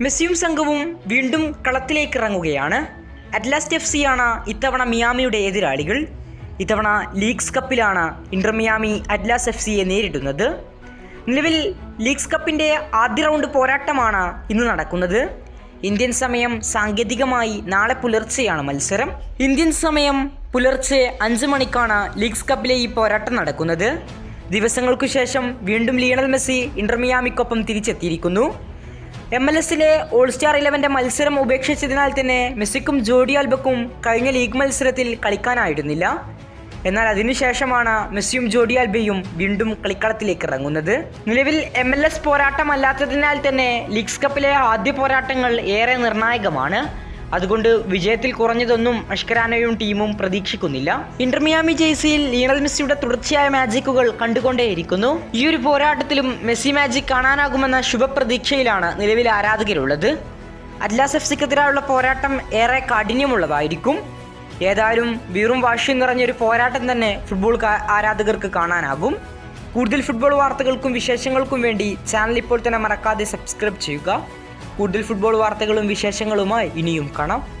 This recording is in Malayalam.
മെസ്സിയും സംഘവും വീണ്ടും കളത്തിലേക്ക് ഇറങ്ങുകയാണ് അറ്റ്ലാസ്റ്റ് എഫ് സിയാണ് ഇത്തവണ മിയാമിയുടെ എതിരാളികൾ. ഇത്തവണ ലീഗ്സ് കപ്പിലാണ് ഇന്റർ മിയാമി അറ്റ്ലാസ് എഫ് സിയെ നേരിടുന്നത്. നിലവിൽ ലീഗ്സ് കപ്പിന്റെ ആദ്യ റൗണ്ട് പോരാട്ടമാണ് ഇന്ന് നടക്കുന്നത്. ഇന്ത്യൻ സമയം സാങ്കേതികമായി നാളെ പുലർച്ചെയാണ് മത്സരം. ഇന്ത്യൻ സമയം പുലർച്ചെ അഞ്ച് മണിക്കാണ് ലീഗ്സ് കപ്പിലെ ഈ പോരാട്ടം നടക്കുന്നത്. ദിവസങ്ങൾക്കു ശേഷം വീണ്ടും ലിയണൽ മെസ്സി ഇന്റർമിയാമിക്കൊപ്പം തിരിച്ചെത്തിയിരിക്കുന്നു. എം എൽ എസിലെ ഓൾ സ്റ്റാർ ഇലവന്റെ മത്സരം ഉപേക്ഷിച്ചതിനാൽ തന്നെ മെസ്സിക്കും ജോഡി ആൽബക്കും കഴിഞ്ഞ ലീഗ് മത്സരത്തിൽ കളിക്കാനായിരുന്നില്ല. എന്നാൽ അതിനുശേഷമാണ് മെസ്സിയും ജോഡി ആൽബയും വീണ്ടും കളിക്കളത്തിലേക്ക് ഇറങ്ങുന്നത്. നിലവിൽ എം എൽ എസ് പോരാട്ടമല്ലാത്തതിനാൽ തന്നെ ലീഗ്സ് കപ്പിലെ ആദ്യ പോരാട്ടങ്ങൾ ഏറെ നിർണായകമാണ്. അതുകൊണ്ട് വിജയത്തിൽ കുറഞ്ഞതൊന്നും അഷ്കരാനയും ടീമും പ്രതീക്ഷിക്കുന്നില്ല. ഇന്റർമിയാമി ജേഴ്സിയിൽ ലിയണൽ മെസ്സിയുടെ തുടർച്ചയായ മാജിക്കുകൾ കണ്ടുകൊണ്ടേയിരിക്കുന്നു. ഈ ഒരു പോരാട്ടത്തിലും മെസ്സി മാജിക് കാണാനാകുമെന്ന ശുഭപ്രതീക്ഷയിലാണ് നിലവിലെ ആരാധകരുള്ളത്. അറ്റ്ലാസ് എഫ് സിക്കെതിരായുള്ള പോരാട്ടം ഏറെ കാഠിന്യമുള്ളതായിരിക്കും. ഏതായാലും വീറും വാശിയും നിറഞ്ഞൊരു പോരാട്ടം തന്നെ ഫുട്ബോൾ ആരാധകർക്ക് കാണാനാകും. കൂടുതൽ ഫുട്ബോൾ വാർത്തകൾക്കും വിശേഷങ്ങൾക്കും വേണ്ടി ചാനൽ ഇപ്പോൾ തന്നെ മറക്കാതെ സബ്സ്ക്രൈബ് ചെയ്യുക. കൂടുതൽ ഫുട്ബോൾ വാർത്തകളും വിശേഷങ്ങളുമായി ഇനിയും കാണാം.